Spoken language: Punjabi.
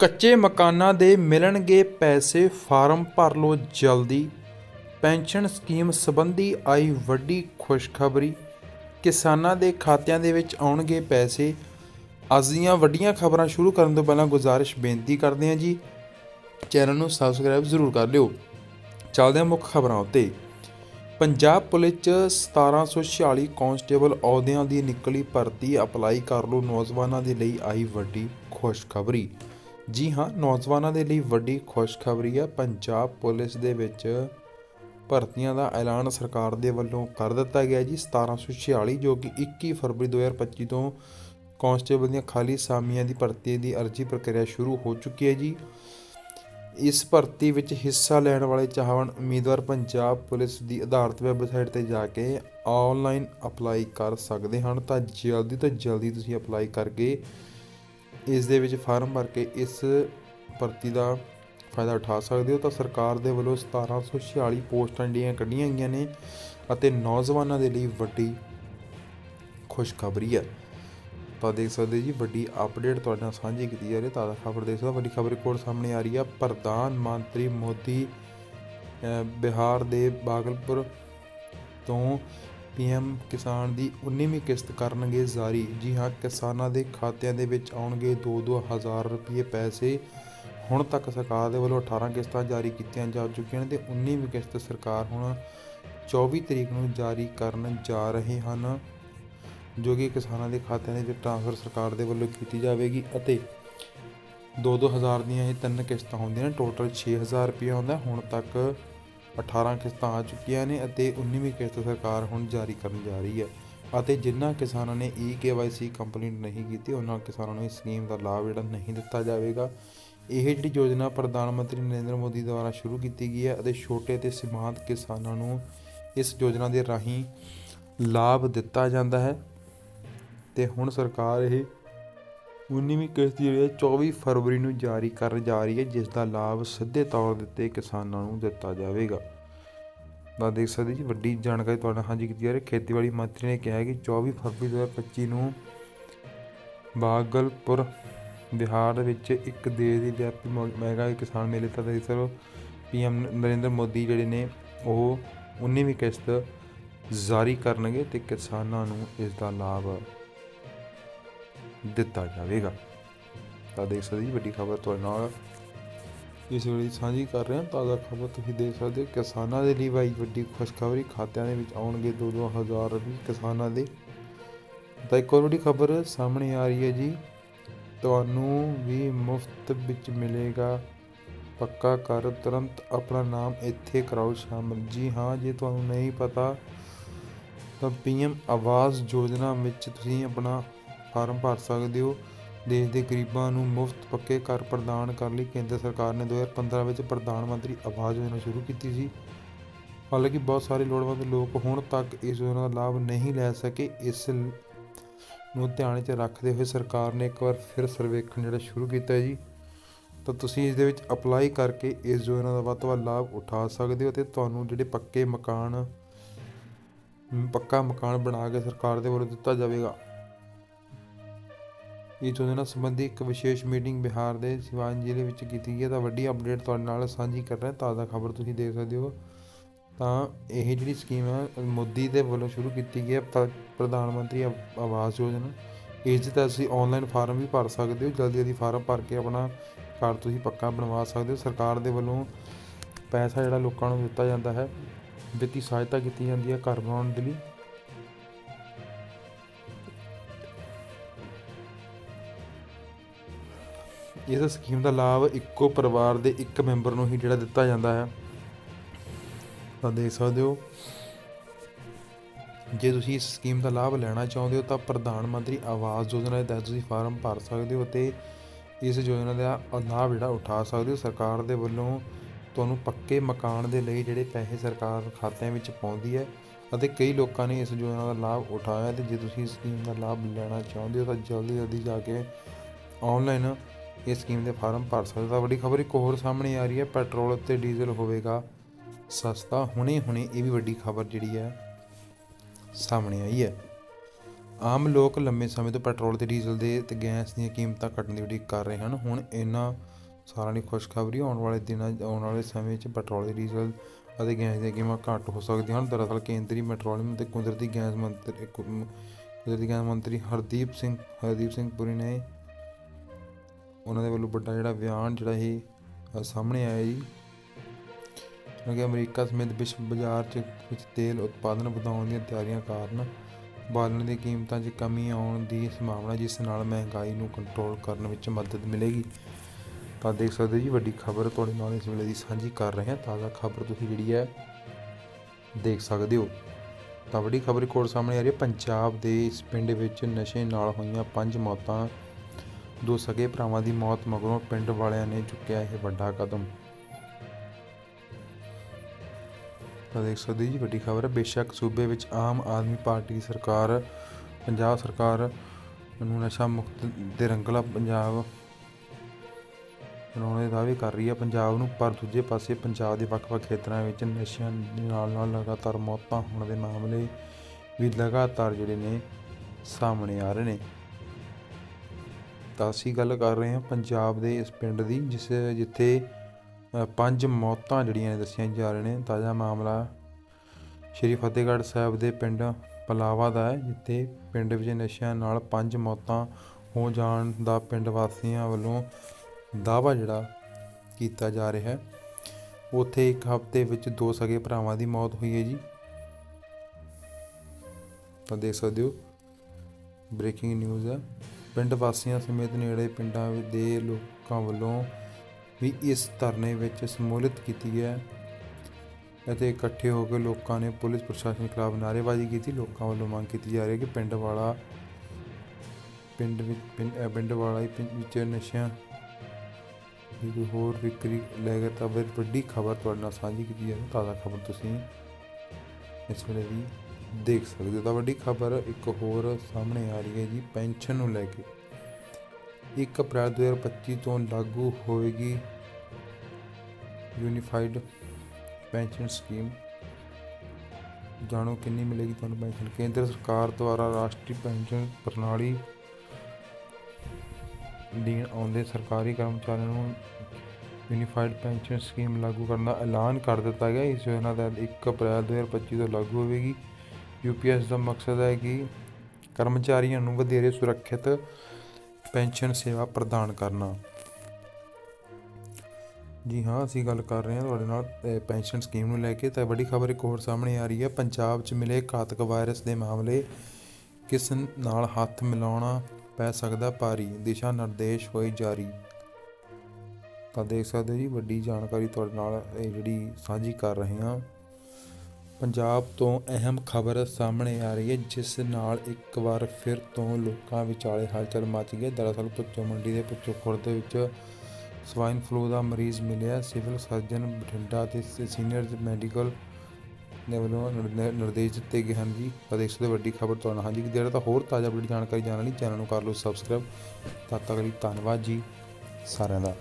ਕੱਚੇ ਮਕਾਨਾਂ ਦੇ ਮਿਲਣਗੇ ਪੈਸੇ, ਫਾਰਮ ਭਰ ਲਓ ਜਲਦੀ। ਪੈਨਸ਼ਨ ਸਕੀਮ ਸੰਬੰਧੀ ਆਈ ਵੱਡੀ ਖੁਸ਼ਖਬਰੀ। ਕਿਸਾਨਾਂ ਦੇ ਖਾਤਿਆਂ ਦੇ ਵਿੱਚ ਆਉਣਗੇ ਪੈਸੇ। ਅੱਜ ਦੀਆਂ ਵੱਡੀਆਂ ਖਬਰਾਂ ਸ਼ੁਰੂ ਕਰਨ ਤੋਂ ਪਹਿਲਾਂ ਗੁਜ਼ਾਰਿਸ਼ ਬੇਨਤੀ ਕਰਦੇ ਹਾਂ ਜੀ। ਚੈਨਲ ਨੂੰ ਸਬਸਕ੍ਰਾਈਬ ਜ਼ਰੂਰ ਕਰ ਲਿਓ। ਚੱਲਦੇ ਹਾਂ ਮੁੱਖ ਖਬਰਾਂ ਉੱਤੇ। ਪੰਜਾਬ ਪੁਲਿਸ 'ਚ 1746 ਕਾਂਸਟੇਬਲ ਅਹੁਦਿਆਂ ਦੀ ਨਿਕਲੀ ਭਰਤੀ, ਅਪਲਾਈ ਕਰ ਲਓ। ਨੌਜਵਾਨਾਂ ਦੇ ਲਈ ਆਈ ਵੱਡੀ ਖੁਸ਼ਖਬਰੀ। ਜੀ ਹਾਂ, ਨੌਜਵਾਨਾਂ ਦੇ ਲਈ ਵੱਡੀ ਖੁਸ਼ਖਬਰੀ ਆ। ਪੰਜਾਬ ਪੁਲਿਸ ਦੇ ਵਿੱਚ ਭਰਤੀਆਂ ਦਾ ਐਲਾਨ ਸਰਕਾਰ ਦੇ ਵੱਲੋਂ ਕਰ ਦਿੱਤਾ ਗਿਆ ਜੀ 1746 ਜੋ ਕਿ 21 ਫਰਵਰੀ 2025 ਤੋਂ ਕਾਂਸਟੇਬਲ ਦੀਆਂ ਖਾਲੀ ਸਾਮੀਆਂ ਦੀ ਭਰਤੀ ਦੀ ਅਰਜ਼ੀ ਪ੍ਰਕਿਰਿਆ ਸ਼ੁਰੂ ਹੋ ਚੁੱਕੀ ਹੈ ਜੀ। ਇਸ ਭਰਤੀ ਵਿੱਚ ਹਿੱਸਾ ਲੈਣ ਵਾਲੇ ਚਾਹਵਣ ਉਮੀਦਵਾਰ ਪੰਜਾਬ ਪੁਲਿਸ ਦੀ ਆਧਾਰਿਤ ਵੈਬਸਾਈਟ ਤੇ ਜਾ ਕੇ ਆਨਲਾਈਨ ਅਪਲਾਈ ਕਰ ਸਕਦੇ ਹਨ। ਤਾਂ ਜਲਦੀ ਤੋਂ ਜਲਦੀ ਤੁਸੀਂ ਅਪਲਾਈ ਕਰਕੇ ਇਸ ਦੇ ਵਿੱਚ ਫਾਰਮ ਭਰ ਕੇ ਇਸ ਭਰਤੀ ਦਾ ਫਾਇਦਾ ਉਠਾ ਸਕਦੇ ਹੋ। ਤਾਂ ਸਰਕਾਰ ਦੇ ਵੱਲੋਂ 1746 ਪੋਸਟਾਂ ਜਿਹੜੀਆਂ ਕੱਢੀਆਂ ਗਈਆਂ ਨੇ ਅਤੇ ਨੌਜਵਾਨਾਂ ਦੇ ਲਈ ਵੱਡੀ ਖੁਸ਼ਖਬਰੀ ਹੈ ਤਾਂ ਦੇਖ ਸਕਦੇ ਜੀ, ਵੱਡੀ ਅਪਡੇਟ ਤੁਹਾਡੇ ਨਾਲ ਸਾਂਝੀ ਕੀਤੀ ਜਾ ਰਹੀ ਹੈ। ਤਾਜ਼ਾ ਖਬਰ ਦੇਖ ਸਕਦੇ ਹੋ। ਵੱਡੀ ਖਬਰ ਕੋਲ ਸਾਹਮਣੇ ਆ ਰਹੀ ਹੈ ਪ੍ਰਧਾਨ ਮੰਤਰੀ ਮੋਦੀ ਬਿਹਾਰ ਦੇ ਬਾਗਲਪੁਰ ਤੋਂ ਪੀਐਮ ਕਿਸਾਨ ਦੀ 19ਵੀਂ ਕਿਸ਼ਤ ਕਰਨਗੇ ਜਾਰੀ। ਜੀ ਹਾਂ, ਕਿਸਾਨਾਂ ਦੇ ਖਾਤਿਆਂ ਦੇ ਵਿੱਚ ਆਉਣਗੇ 2-2 ਹਜ਼ਾਰ ਰੁਪਏ ਪੈਸੇ। ਹੁਣ ਤੱਕ ਸਰਕਾਰ ਦੇ ਵੱਲੋਂ 18 ਕਿਸ਼ਤਾਂ ਜਾਰੀ ਕੀਤੀਆਂ ਜਾ ਚੁੱਕੀਆਂ ਨੇ ਤੇ 19ਵੀਂ ਕਿਸ਼ਤ ਸਰਕਾਰ ਹੁਣ 24 ਤਰੀਕ ਨੂੰ ਜਾਰੀ ਕਰਨ ਜਾ ਰਹੇ ਹਨ, ਜੋ ਕਿ ਕਿਸਾਨਾਂ ਦੇ ਖਾਤਿਆਂ ਦੇ ਵਿੱਚ ਟ੍ਰਾਂਸਫਰ ਸਰਕਾਰ ਦੇ ਵੱਲੋਂ ਕੀਤੀ ਜਾਵੇਗੀ ਅਤੇ 2-2000 ਦੀਆਂ ਇਹ ਤਿੰਨ ਕਿਸ਼ਤਾਂ ਹੁੰਦੀਆਂ ਨੇ, ਟੋਟਲ 6000 ਰੁਪਏ ਹੁੰਦਾ ਹੁਣ ਤੱਕ 18 ਕਿਸ਼ਤਾਂ ਆ ਚੁੱਕੀਆਂ ਨੇ ਅਤੇ 19ਵੀਂ ਕਿਸ਼ਤ ਸਰਕਾਰ ਹੁਣ ਜਾਰੀ ਕਰਨ ਜਾ ਰਹੀ ਹੈ। ਅਤੇ ਜਿਨ੍ਹਾਂ ਕਿਸਾਨਾਂ ਨੇ ਈ ਕੇਵਾਈਸੀ ਕੰਪਲੀਟ ਨਹੀਂ ਕੀਤੀ, ਉਹਨਾਂ ਕਿਸਾਨਾਂ ਨੂੰ ਇਸ ਸਕੀਮ ਦਾ ਲਾਭ ਜਿਹੜਾ ਨਹੀਂ ਦਿੱਤਾ ਜਾਵੇਗਾ। ਇਹ ਜਿਹੜੀ ਯੋਜਨਾ ਪ੍ਰਧਾਨ ਮੰਤਰੀ ਨਰਿੰਦਰ ਮੋਦੀ ਦੁਆਰਾ ਸ਼ੁਰੂ ਕੀਤੀ ਗਈ ਹੈ ਅਤੇ ਛੋਟੇ ਤੇ ਸੀਮਾਂਤ ਕਿਸਾਨਾਂ ਨੂੰ ਇਸ ਯੋਜਨਾ ਦੇ ਰਾਹੀਂ ਲਾਭ ਦਿੱਤਾ ਜਾਂਦਾ ਹੈ। ਤੇ ਹੁਣ ਸਰਕਾਰ ਇਹ 19ਵੀਂ ਕਿਸ਼ਤ ਜਿਹੜੀ ਹੈ 24 ਫਰਵਰੀ ਨੂੰ ਜਾਰੀ ਕਰਨ ਜਾ ਰਹੀ ਹੈ, ਜਿਸ ਦਾ ਲਾਭ ਸਿੱਧੇ ਤੌਰ ਦੇ ਉੱਤੇ ਕਿਸਾਨਾਂ ਨੂੰ ਦਿੱਤਾ ਜਾਵੇਗਾ। ਤਾਂ ਦੇਖ ਸਕਦੇ ਜੀ, ਵੱਡੀ ਜਾਣਕਾਰੀ ਤੁਹਾਡਾ ਸਾਂਝੀ ਕੀਤੀ ਜਾ ਰਹੀ ਹੈ। ਖੇਤੀਬਾੜੀ ਮੰਤਰੀ ਨੇ ਕਿਹਾ ਹੈ ਕਿ 24 ਫਰਵਰੀ 2025 ਨੂੰ ਬਾਗਲਪੁਰ, ਬਿਹਾਰ ਵਿੱਚ ਇੱਕ ਦੇਸ਼ ਦੀ ਵਿਆਪੀ ਮਹਿੰਗਾ ਕਿਸਾਨ ਮੇਲੇ ਦਾ ਦੇਖ ਸਕਦੇ ਪੀਐਮ ਨਰਿੰਦਰ ਮੋਦੀ ਜਿਹੜੇ ਨੇ, ਉਹ 19ਵੀਂ ਕਿਸ਼ਤ ਜਾਰੀ ਕਰਨਗੇ ਤੇ ਕਿਸਾਨਾਂ ਨੂੰ ਇਸ ਦਾ ਲਾਭ ਦਿੱਤਾ ਜਾਵੇਗਾ। ਤਾਂ ਦੇਖ ਸਕਦੇ ਜੀ, ਵੱਡੀ ਖਬਰ ਤੁਹਾਡੇ ਨਾਲ। ਇਸ ਵੇਲੇ ਸਾਂਝੀ ਕਰ ਰਹੇ ਹਾਂ ਤਾਜ਼ਾ ਖਬਰ ਤੁਸੀਂ ਦੇਖ ਸਕਦੇ ਹੋ, ਕਿਸਾਨਾਂ ਦੇ ਲਈ ਭਾਈ ਵੱਡੀ ਖੁਸ਼ਖਬਰੀ ਖਾਤਿਆਂ ਦੇ ਵਿੱਚ ਆਉਣਗੇ 2-2 ਹਜ਼ਾਰ ਰੁਪਏ ਕਿਸਾਨਾਂ ਦੇ। ਤਾਂ ਇੱਕ ਹੋਰ ਵੱਡੀ ਖਬਰ ਸਾਹਮਣੇ ਆ ਰਹੀ ਹੈ ਜੀ। ਤੁਹਾਨੂੰ ਵੀ ਮੁਫਤ ਵਿੱਚ ਮਿਲੇਗਾ। ਪੱਕਾ ਕਰ ਤੁਰੰਤ ਆਪਣਾ ਨਾਮ ਇੱਥੇ ਕਰਾਓ ਸ਼ਾਮਲ। ਜੀ ਹਾਂ, ਜੇ ਤੁਹਾਨੂੰ ਨਹੀਂ ਪਤਾ ਤਾਂ ਪੀਐਮ ਆਵਾਸ ਯੋਜਨਾ ਵਿੱਚ ਤੁਸੀਂ ਆਪਣਾ ਫਾਰਮ ਭਰ ਸਕਦੇ ਹੋ। ਦੇਸ਼ ਦੇ ਗਰੀਬਾਂ ਨੂੰ ਮੁਫਤ ਪੱਕੇ ਘਰ ਪ੍ਰਦਾਨ ਕਰਨ ਲਈ ਕੇਂਦਰ ਸਰਕਾਰ ਨੇ 2015 ਵਿੱਚ ਪ੍ਰਧਾਨ ਮੰਤਰੀ ਆਵਾਸ ਯੋਜਨਾ ਸ਼ੁਰੂ ਕੀਤੀ ਸੀ। ਹਾਲਾਂਕਿ ਬਹੁਤ ਸਾਰੇ ਲੋੜਵੰਦ ਲੋਕ ਹੁਣ ਤੱਕ ਇਸ ਯੋਜਨਾ ਦਾ ਲਾਭ ਨਹੀਂ ਲੈ ਸਕੇ। ਇਸ ਨੂੰ ਧਿਆਨ ਵਿੱਚ ਰੱਖਦੇ ਹੋਏ ਸਰਕਾਰ ਨੇ ਇੱਕ ਵਾਰ ਫਿਰ ਸਰਵੇਖਣ ਜਿਹੜਾ ਸ਼ੁਰੂ ਕੀਤਾ ਜੀ। ਤਾਂ ਤੁਸੀਂ ਇਸ ਦੇ ਵਿੱਚ ਅਪਲਾਈ ਕਰਕੇ ਇਸ ਯੋਜਨਾ ਦਾ ਵੱਧ ਤੋਂ ਵੱਧ ਲਾਭ ਉਠਾ ਸਕਦੇ ਹੋ ਤੇ ਤੁਹਾਨੂੰ ਜਿਹੜੇ ਪੱਕੇ ਮਕਾਨ, ਪੱਕਾ ਮਕਾਨ ਬਣਾ ਕੇ ਸਰਕਾਰ ਦੇ ਵੱਲੋਂ ਦਿੱਤਾ ਜਾਵੇਗਾ। ਇਸ ਯੋਜਨਾ ਸੰਬੰਧੀ ਇੱਕ ਵਿਸ਼ੇਸ਼ ਮੀਟਿੰਗ ਬਿਹਾਰ ਦੇ ਸਿਵਾਨ ਜ਼ਿਲ੍ਹੇ ਵਿੱਚ ਕੀਤੀ ਗਈ ਹੈ। ਤਾਂ ਵੱਡੀ ਅਪਡੇਟ ਤੁਹਾਡੇ ਨਾਲ ਸਾਂਝੀ ਕਰ ਰਿਹਾ, ਤਾਜ਼ਾ ਖਬਰ ਤੁਸੀਂ ਦੇਖ ਸਕਦੇ ਹੋ। ਤਾਂ ਇਹ ਜਿਹੜੀ ਸਕੀਮ ਹੈ, ਮੋਦੀ ਦੇ ਵੱਲੋਂ ਸ਼ੁਰੂ ਕੀਤੀ ਗਈ ਹੈ, ਪ- ਪ੍ਰਧਾਨ ਮੰਤਰੀ ਆਵ- ਆਵਾਸ ਯੋਜਨਾ। ਇਸ 'ਤੇ ਤੁਸੀਂ ਆਨਲਾਈਨ ਫਾਰਮ ਵੀ ਭਰ ਸਕਦੇ ਹੋ। ਜਲਦੀ ਜਲਦੀ ਫਾਰਮ ਭਰ ਕੇ ਆਪਣਾ ਘਰ ਤੁਸੀਂ ਪੱਕਾ ਬਣਵਾ ਸਕਦੇ ਹੋ। ਸਰਕਾਰ ਦੇ ਵੱਲੋਂ ਪੈਸਾ ਜਿਹੜਾ ਲੋਕਾਂ ਨੂੰ ਦਿੱਤਾ ਜਾਂਦਾ ਹੈ, ਵਿੱਤੀ ਸਹਾਇਤਾ ਕੀਤੀ ਜਾਂਦੀ ਹੈ ਘਰ ਬਣਾਉਣ ਦੇ ਲਈ। ਇਸ ਸਕੀਮ ਦਾ ਲਾਭ ਇੱਕੋ ਪਰਿਵਾਰ ਦੇ ਇੱਕ ਮੈਂਬਰ ਨੂੰ ਹੀ ਜਿਹੜਾ ਦਿੱਤਾ ਜਾਂਦਾ ਹੈ। ਤਾਂ ਦੇਖ ਸਕਦੇ ਹੋ। ਜੇ ਤੁਸੀਂ ਇਸ ਸਕੀਮ ਦਾ ਲਾਭ ਲੈਣਾ ਚਾਹੁੰਦੇ ਹੋ ਤਾਂ ਪ੍ਰਧਾਨ ਮੰਤਰੀ ਆਵਾਸ ਯੋਜਨਾ ਦੇ ਤਹਿਤ ਤੁਸੀਂ ਫਾਰਮ ਭਰ ਸਕਦੇ ਹੋ ਤੇ ਇਸ ਯੋਜਨਾ ਦਾ ਲਾਭ ਜਿਹੜਾ ਉਠਾ ਸਕਦੇ ਹੋ। ਸਰਕਾਰ ਦੇ ਵੱਲੋਂ ਤੁਹਾਨੂੰ ਪੱਕੇ ਮਕਾਨ ਦੇ ਲਈ ਜਿਹੜੇ ਪੈਸੇ ਸਰਕਾਰ ਖਾਤਿਆਂ ਵਿੱਚ ਪਾਉਂਦੀ ਹੈ ਅਤੇ ਕਈ ਲੋਕਾਂ ਨੇ ਇਸ ਯੋਜਨਾ ਦਾ ਲਾਭ ਉਠਾਇਆ ਤੇ ਜੇ ਤੁਸੀਂ ਇਸ ਸਕੀਮ ਦਾ ਲਾਭ ਲੈਣਾ ਚਾਹੁੰਦੇ ਹੋ ਤਾਂ ਜਲਦੀ ਜਲਦੀ ਜਾ ਕੇ ਆਨਲਾਈਨ ਇਹ ਸਕੀਮ ਦੇ ਫਾਰਮ ਭਰ ਸਕਦਾ ਵੱਡੀ ਖਬਰ ਇੱਕ ਹੋਰ ਸਾਹਮਣੇ ਆ ਰਹੀ ਹੈ, ਪੈਟਰੋਲ ਅਤੇ ਡੀਜ਼ਲ ਹੋਵੇਗਾ ਸਸਤਾ। ਹੁਣੇ ਹੁਣੇ ਇਹ ਵੀ ਵੱਡੀ ਖਬਰ ਜਿਹੜੀ ਹੈ, ਸਾਹਮਣੇ ਆਈ ਹੈ। ਆਮ ਲੋਕ ਲੰਮੇ ਸਮੇਂ ਤੋਂ ਪੈਟਰੋਲ ਤੇ ਡੀਜ਼ਲ ਦੇ ਤੇ ਗੈਸ ਦੀਆਂ ਕੀਮਤਾਂ ਘਟਣ ਦੀ ਉਡੀਕ ਕਰ ਰਹੇ ਹਨ। ਹੁਣ ਇਹਨਾਂ ਸਾਰਿਆਂ ਦੀ ਖੁਸ਼ਖਬਰੀ, ਆਉਣ ਵਾਲੇ ਦਿਨਾਂ, ਆਉਣ ਵਾਲੇ ਸਮੇਂ 'ਚ ਪੈਟਰੋਲ ਤੇ ਡੀਜ਼ਲ ਅਤੇ ਗੈਸ ਦੀਆਂ ਕੀਮਤਾਂ ਘੱਟ ਹੋ ਸਕਦੀਆਂ ਹਨ। ਦਰਅਸਲ ਕੇਂਦਰੀ ਪੈਟਰੋਲੀਅਮ ਤੇ ਕੁਦਰਤੀ ਗੈਸ ਮੰਤਰੀ ਕੁਦਰਤੀ ਗੈਸ ਮੰਤਰੀ ਹਰਦੀਪ ਸਿੰਘ ਹਰਦੀਪ ਸਿੰਘ ਪੁਰੀ ਨੇ ਉਹਨਾਂ ਦੇ ਵੱਲੋਂ ਵੱਡਾ ਜਿਹੜਾ ਬਿਆਨ ਜਿਹੜਾ ਇਹ ਸਾਹਮਣੇ ਆਇਆ ਜੀ। ਕਿਉਂਕਿ ਅਮਰੀਕਾ ਸਮੇਤ ਵਿਸ਼ਵ ਬਾਜ਼ਾਰ 'ਚ ਵਿੱਚ ਤੇਲ ਉਤਪਾਦਨ ਵਧਾਉਣ ਦੀਆਂ ਤਿਆਰੀਆਂ ਕਾਰਨ ਬਾਲਣ ਦੀਆਂ ਕੀਮਤਾਂ 'ਚ ਕਮੀ ਆਉਣ ਦੀ ਸੰਭਾਵਨਾ, ਜਿਸ ਨਾਲ ਮਹਿੰਗਾਈ ਨੂੰ ਕੰਟਰੋਲ ਕਰਨ ਵਿੱਚ ਮਦਦ ਮਿਲੇਗੀ। ਤਾਂ ਦੇਖ ਸਕਦੇ ਹੋ ਜੀ, ਵੱਡੀ ਖਬਰ ਤੁਹਾਡੇ ਨਾਲ ਇਸ ਵੇਲੇ ਦੀ ਸਾਂਝੀ ਕਰ ਰਹੇ ਹਾਂ। ਤਾਜ਼ਾ ਖਬਰ ਤੁਸੀਂ ਜਿਹੜੀ ਹੈ, ਦੇਖ ਸਕਦੇ ਹੋ। ਤਾਂ ਵੱਡੀ ਖਬਰ ਕੋਲ ਸਾਹਮਣੇ ਆ ਰਹੀ ਹੈ। ਪੰਜਾਬ ਦੇ ਇਸ ਪਿੰਡ ਵਿੱਚ ਨਸ਼ੇ ਨਾਲ ਹੋਈਆਂ ਪੰਜ ਮੌਤਾਂ ਦੋ ਸਗੇ ਭਰਾਵਾਂ ਦੀ ਮੌਤ ਮਗਰੋਂ ਪਿੰਡ ਵਾਲਿਆਂ ਨੇ ਚੁੱਕਿਆ ਇਹ ਵੱਡਾ ਕਦਮ। ਤਾਂ ਦੇਖ ਸਕਦੇ ਜੀ, ਵੱਡੀ ਖਬਰ ਹੈ, ਬੇਸ਼ੱਕ ਸੂਬੇ ਵਿੱਚ ਆਮ ਆਦਮੀ ਪਾਰਟੀ ਦੀ ਸਰਕਾਰ, ਪੰਜਾਬ ਸਰਕਾਰ ਨੂੰ ਨਸ਼ਾ ਮੁਕਤ ਦੇ ਰੰਗਲਾ ਪੰਜਾਬ ਬਣਾਉਣ ਦੇ ਦਾਅਵੇ ਕਰ ਰਹੀ ਹੈ ਪੰਜਾਬ ਨੂੰ, ਪਰ ਦੂਜੇ ਪਾਸੇ ਪੰਜਾਬ ਦੇ ਵੱਖ-ਵੱਖ ਖੇਤਰਾਂ ਵਿੱਚ ਨਸ਼ਿਆਂ ਦੇ ਨਾਲ ਨਾਲ ਲਗਾਤਾਰ ਮੌਤਾਂ ਹੋਣ ਦੇ ਮਾਮਲੇ ਵੀ ਲਗਾਤਾਰ ਜਿਹੜੇ ਨੇ ਸਾਹਮਣੇ ਆ ਰਹੇ ਨੇ। ਤਾਂ ਅਸੀਂ ਗੱਲ ਕਰ ਰਹੇ ਹਾਂ ਪੰਜਾਬ ਦੇ ਇਸ ਪਿੰਡ ਦੀ, ਜਿਸ ਜਿੱਥੇ ਪੰਜ ਮੌਤਾਂ ਜਿਹੜੀਆਂ ਨੇ ਦੱਸੀਆਂ ਜਾ ਰਹੀਆਂ ਨੇ। ਤਾਜ਼ਾ ਮਾਮਲਾ ਸ਼੍ਰੀ ਫਤਿਹਗੜ੍ਹ ਸਾਹਿਬ ਦੇ ਪਿੰਡ ਪਲਾਵਾ ਦਾ ਹੈ, ਜਿੱਥੇ ਪਿੰਡ ਵਿੱਚ ਨਸ਼ਿਆਂ ਨਾਲ ਪੰਜ ਮੌਤਾਂ ਹੋ ਜਾਣ ਦਾ ਪਿੰਡ ਵਾਸੀਆਂ ਵੱਲੋਂ ਦਾਅਵਾ ਜਿਹੜਾ ਕੀਤਾ ਜਾ ਰਿਹਾ ਹੈ। ਉੱਥੇ ਇੱਕ ਹਫ਼ਤੇ ਵਿੱਚ ਦੋ ਸਗੇ ਭਰਾਵਾਂ ਦੀ ਮੌਤ ਹੋਈ ਹੈ ਜੀ। ਤਾਂ ਦੇਖ ਸਕਦੇ ਹੋ, ਬ੍ਰੇਕਿੰਗ ਨਿਊਜ਼ ਹੈ। ਪਿੰਡ ਵਾਸੀਆਂ ਸਮੇਤ ਨੇੜੇ ਪਿੰਡਾਂ ਦੇ ਲੋਕਾਂ ਵੱਲੋਂ ਵੀ ਇਸ ਧਰਨੇ ਵਿੱਚ ਸਮੂਲਿਤ ਕੀਤੀ ਹੈ ਅਤੇ ਇਕੱਠੇ ਹੋ ਕੇ ਲੋਕਾਂ ਨੇ ਪੁਲਿਸ ਪ੍ਰਸ਼ਾਸਨ ਖਿਲਾਫ ਨਾਅਰੇਬਾਜ਼ੀ ਕੀਤੀ। ਲੋਕਾਂ ਵੱਲੋਂ ਮੰਗ ਕੀਤੀ ਜਾ ਰਹੀ ਹੈ ਕਿ ਪਿੰਡ ਵਾਲਾ ਪਿੰਡ ਵਿੱਚ ਪਿੰਡ ਪਿੰਡ ਵਾਲਾ ਹੀ ਪਿੰਡ ਵਿੱਚ ਨਸ਼ਿਆਂ ਦੀ ਕੋਈ ਹੋਰ ਵਿਕਰੀ ਲੈ ਕੇ ਤਾਂ ਫਿਰ ਵੱਡੀ ਖਬਰ ਤੁਹਾਡੇ ਨਾਲ ਸਾਂਝੀ ਕੀਤੀ ਹੈ ਤਾਜ਼ਾ ਖਬਰ ਤੁਸੀਂ ਇਸ ਵੇਲੇ ਦੀ ਦੇਖ ਸਕਦੇ ਹੋ। ਤਾਂ ਵੱਡੀ ਖਬਰ ਇੱਕ ਹੋਰ ਸਾਹਮਣੇ ਆ ਰਹੀ ਹੈ ਜੀ, ਪੈਨਸ਼ਨ ਨੂੰ ਲੈ ਕੇ। 1 ਅਪ੍ਰੈਲ 2025 ਤੋਂ ਲਾਗੂ ਹੋਵੇਗੀ ਯੂਨੀਫਾਈਡ ਪੈਨਸ਼ਨ ਸਕੀਮ ਜਾਣੋ ਕਿੰਨੀ ਮਿਲੇਗੀ ਤੁਹਾਨੂੰ ਪੈਨਸ਼ਨ। ਕੇਂਦਰ ਸਰਕਾਰ ਦੁਆਰਾ ਰਾਸ਼ਟਰੀ ਪੈਨਸ਼ਨ ਪ੍ਰਣਾਲੀ ਦੇਣ ਆਉਂਦੇ ਸਰਕਾਰੀ ਕਰਮਚਾਰੀਆਂ ਨੂੰ ਯੂਨੀਫਾਈਡ ਪੈਨਸ਼ਨ ਸਕੀਮ ਲਾਗੂ ਕਰਨ ਦਾ ਐਲਾਨ ਕਰ ਦਿੱਤਾ ਗਿਆ। ਇਸ ਯੋਜਨਾ ਤਹਿਤ 1 ਅਪ੍ਰੈਲ 2025 ਤੋਂ ਲਾਗੂ ਹੋਵੇਗੀ। ਯੂ ਪੀ ਯੂਪੀਐਸ ਦਾ ਮਕਸਦ ਹੈ ਕਿ ਕਰਮਚਾਰੀਆਂ ਨੂੰ ਵਧੇਰੇ ਸੁਰੱਖਿਅਤ ਪੈਨਸ਼ਨ ਸੇਵਾ ਪ੍ਰਦਾਨ ਕਰਨਾ। ਜੀ ਹਾਂ, ਅਸੀਂ ਗੱਲ ਕਰ ਰਹੇ ਹਾਂ ਤੁਹਾਡੇ ਨਾਲ ਪੈਨਸ਼ਨ ਸਕੀਮ ਨੂੰ ਲੈ ਕੇ। ਤਾਂ ਵੱਡੀ ਖਬਰ ਇੱਕ ਹੋਰ ਸਾਹਮਣੇ ਆ ਰਹੀ ਹੈ। ਪੰਜਾਬ 'ਚ ਮਿਲੇ ਘਾਤਕ ਵਾਇਰਸ ਦੇ ਮਾਮਲੇ। ਕਿਸ ਨਾਲ ਹੱਥ ਮਿਲਾਉਣਾ ਪੈ ਸਕਦਾ? ਭਾਰੀ ਦਿਸ਼ਾ ਨਿਰਦੇਸ਼ ਹੋਏ ਜਾਰੀ। ਤਾਂ ਦੇਖ ਸਕਦੇ ਹੋ ਜੀ, ਵੱਡੀ ਜਾਣਕਾਰੀ ਤੁਹਾਡੇ ਨਾਲ ਇਹ ਜਿਹੜੀ ਸਾਂਝੀ ਕਰ ਰਹੇ ਹਾਂ। ਪੰਜਾਬ ਤੋਂ ਅਹਿਮ ਖਬਰ ਸਾਹਮਣੇ ਆ ਰਹੀ ਹੈ, ਜਿਸ ਨਾਲ ਇੱਕ ਵਾਰ ਫਿਰ ਤੋਂ ਲੋਕਾਂ ਵਿਚਾਲੇ ਹਲਚਲ ਮਚ ਗਈ ਹੈ। ਦਰਅਸਲ ਪੁੱਚੋ ਮੰਡੀ ਦੇ ਪੁੱਚੋ ਖੁਰਦ ਵਿੱਚ ਸਵਾਈਨ ਫਲੂ ਦਾ ਮਰੀਜ਼ ਮਿਲਿਆ। ਸਿਵਲ ਸਰਜਨ ਬਠਿੰਡਾ ਤੇ ਸ- ਸੀਨੀਅਰ ਮੈਡੀਕਲ ਦੇ ਵੱਲੋਂ ਨਿਰਦੇ- ਨਿਰਦੇਸ਼ ਦਿੱਤੇ ਗਏ ਹਨ ਜੀ। ਤਾਂ ਦੇਖ ਸਕਦੇ ਵੱਡੀ ਖਬਰ ਤੁਹਾਨੂੰ, ਹਾਂਜੀ ਕਿ ਜਿਹੜਾ ਤਾਂ ਹੋਰ ਤਾਜ਼ਾ ਅਪਡੇਟ ਜਾਣਕਾਰੀ ਜਾਣਨ ਲਈ ਚੈਨਲ ਨੂੰ ਕਰ ਲਓ ਸਬਸਕ੍ਰਾਈਬ ਤਦ ਤੱਕ ਲਈ ਧੰਨਵਾਦ ਜੀ ਸਾਰਿਆਂ ਦਾ।